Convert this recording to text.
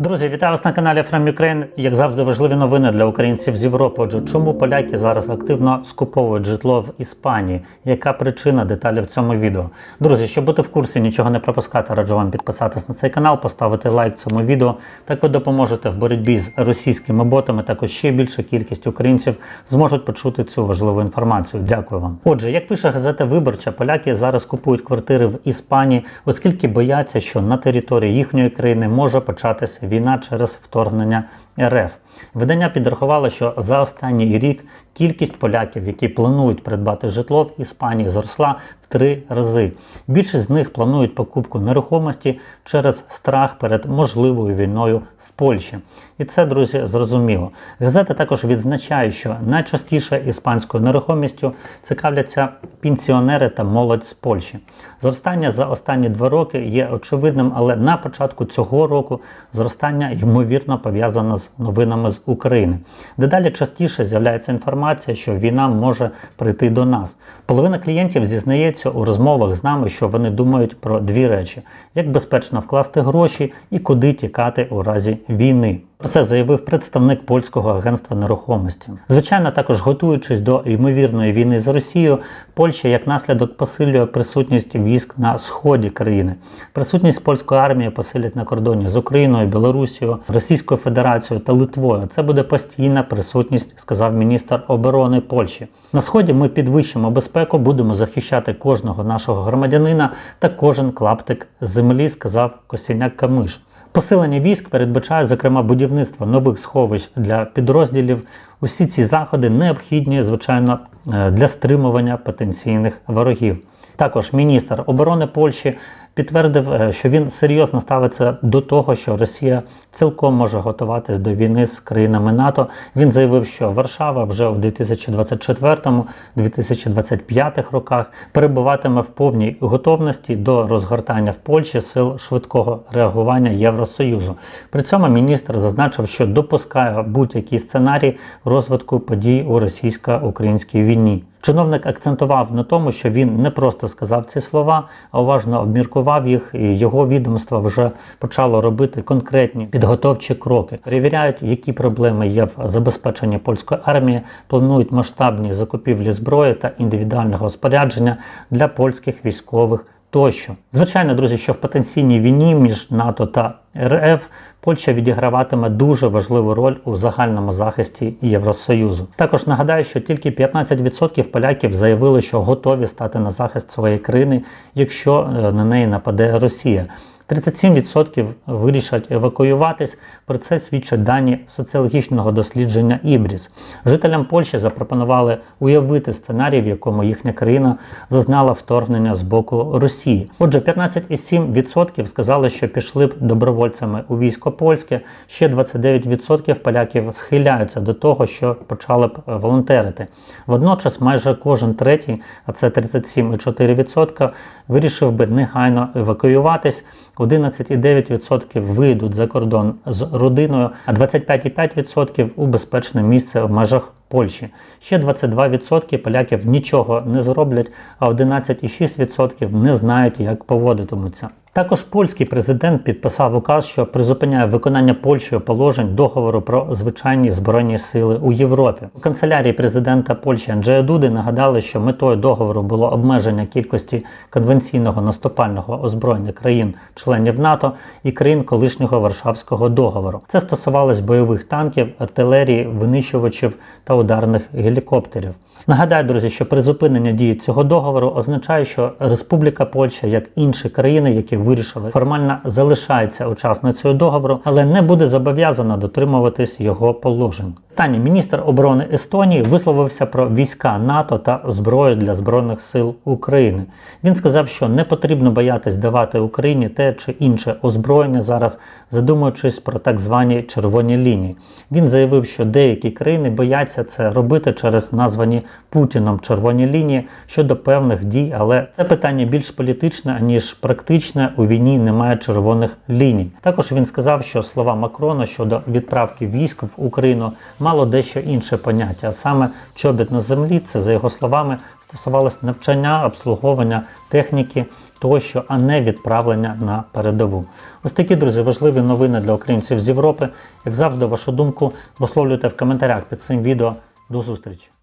Друзі, вітаю вас на каналі From Ukraine. Як завжди, важливі новини для українців з Європи. Отже, чому поляки зараз активно скуповують житло в Іспанії? Яка причина деталі в цьому відео? Друзі, щоб бути в курсі, нічого не пропускати, раджу вам підписатись на цей канал, поставити лайк цьому відео. Так ви допоможете в боротьбі з російськими ботами. Також ще більша кількість українців зможуть почути цю важливу інформацію. Дякую вам. Отже, як пише газета Виборча, поляки зараз купують квартири в Іспанії, оскільки бояться, що на території їхньої країни може початися війна через вторгнення РФ. Видання підрахувало, що за останній рік кількість поляків, які планують придбати житло в Іспанії, зросла в три рази. Більшість з них планують покупку нерухомості через страх перед можливою війною Польщі. І це, друзі, зрозуміло. Газета також відзначає, що найчастіше іспанською нерухомістю цікавляться пенсіонери та молодь з Польщі. Зростання за останні два роки є очевидним, але на початку цього року зростання ймовірно пов'язано з новинами з України. Дедалі частіше з'являється інформація, що війна може прийти до нас. Половина клієнтів зізнається у розмовах з нами, що вони думають про дві речі: як безпечно вкласти гроші і куди тікати у разі війни. Про це заявив представник польського агентства нерухомості. Звичайно, також готуючись до ймовірної війни з Росією, Польща як наслідок посилює присутність військ на сході країни. Присутність польської армії посилять на кордоні з Україною, Білорусією, Російською Федерацією та Литвою. Це буде постійна присутність, сказав міністр оборони Польщі. На сході ми підвищимо безпеку, будемо захищати кожного нашого громадянина та кожен клаптик землі, сказав Косіняк Камиш. Посилення військ передбачає, зокрема, будівництво нових сховищ для підрозділів. Усі ці заходи необхідні, звичайно, е, для стримування потенційних ворогів. Також міністр оборони Польщі підтвердив, е, що він серйозно ставиться до того, що Росія цілком може готуватись до війни з країнами НАТО. Він заявив, що Варшава вже у 2024-2025 роках перебуватиме в повній готовності до розгортання в Польщі сил швидкого реагування Євросоюзу. При цьому міністр зазначив, що допускає будь-який сценарій розвитку подій у російсько-українській війні. Чиновник акцентував на тому, що він не просто сказав ці слова, а уважно обміркував їх, і його відомство вже почало робити конкретні підготовчі кроки. Перевіряють, які проблеми є в забезпеченні польської армії, планують масштабні закупівлі зброї та індивідуального спорядження для польських військових. Тощо, звичайно, друзі, що в потенційній війні між НАТО та РФ Польща відіграватиме дуже важливу роль у загальному захисті Євросоюзу. Також нагадаю, що тільки 15% поляків заявили, що готові стати на захист своєї країни, якщо е, на неї нападе Росія. 37% вирішать евакуюватись. Про це свідчать дані соціологічного дослідження Ібріс. Жителям Польщі запропонували уявити сценарій, в якому їхня країна зазнала вторгнення з боку Росії. Отже, 15,7% сказали, що пішли б добровольцями у військо польське. Ще 29% поляків схиляються до того, що почали б волонтерити. Водночас, майже кожен третій, а це 37,4%, вирішив би негайно евакуюватись. 11,9% вийдуть за кордон з родиною, а 25,5% у безпечне місце в межах Польщі. Ще 22% поляків нічого не зроблять, а 11,6% не знають, як поводитимуться. Також польський президент підписав указ, що призупиняє виконання Польщею положень договору про звичайні збройні сили у Європі. У канцелярії президента Польщі Анджея Дуди нагадали, що метою договору було обмеження кількості конвенційного наступального озброєння країн-членів НАТО і країн колишнього Варшавського договору. Це стосувалось бойових танків, артилерії, винищувачів та ударних гелікоптерів. Нагадаю, друзі, що призупинення дії цього договору означає, що Республіка Польща, як інші країни, які вирішили, формально залишається учасницею договору, але не буде зобов'язана дотримуватись його положень. Останній міністр оборони Естонії висловився про війська НАТО та зброю для збройних сил України. Він сказав, що не потрібно боятись давати Україні те чи інше озброєння зараз, задумуючись про так звані червоні лінії. Він заявив, що деякі країни бояться це робити через названі Путіном червоні лінії щодо певних дій, але це питання більш політичне аніж практичне. У війні немає червоних ліній. Також він сказав, що слова Макрона щодо відправки військ в Україну мало дещо інше поняття, саме чобіт на землі, це за його словами стосувалося навчання, обслуговування техніки тощо, а не відправлення на передову. Ось такі друзі важливі новини для українців з Європи. Як завжди, вашу думку висловлюйте в коментарях під цим відео. До зустрічі!